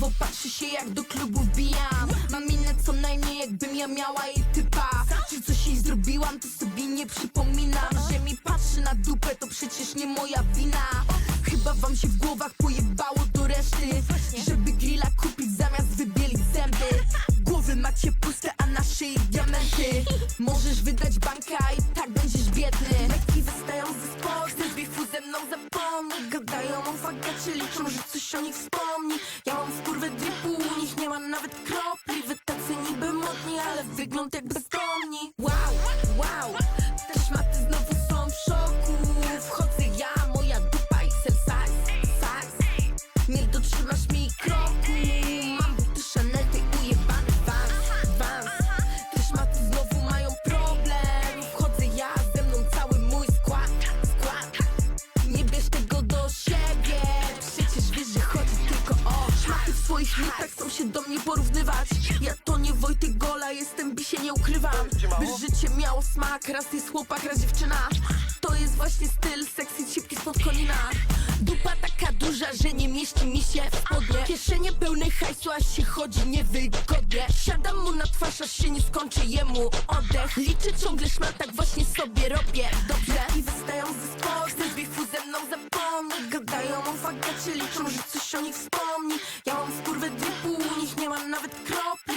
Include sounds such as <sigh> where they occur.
Ledwo patrzy się jak do klubu wbijam. Mam minę co najmniej jakbym ja miała jej typa. Czy coś jej zrobiłam to sobie nie przypominam. Że mi patrzy na dupę to przecież nie moja wina. Chyba wam się w głowach pojebało do reszty. Żeby grilla kupić zamiast wybielić zęby. Głowy macie puste, a na szyi diamenty. <laughs> Możesz wydać banka coś o nich wspomni. Ja mam wkurwę dripu, u nich nie ma nawet kropli. Wy tacy niby modni, ale wygląd jak bezdomni Mitach chcą się do mnie porównywać. Ja to nie Wojtek Gola, jestem bisie, nie ukrywam. By życie miało smak, raz jest chłopak, raz dziewczyna. To jest właśnie styl, sexy cipki spod kolina Dupa taka duża, że nie mieści mi się w spodnie Kieszenie pełne hajsu, aż się chodzi niewygodnie. Siadam mu na twarz, aż się nie skończy jemu oddech. Liczę ciągle szmat, tak właśnie sobie robię. Dobrze mogą fagacie liczą, że coś o nich wspomni. Ja mam w kurwę dwie pół, nich nie mam nawet kropli.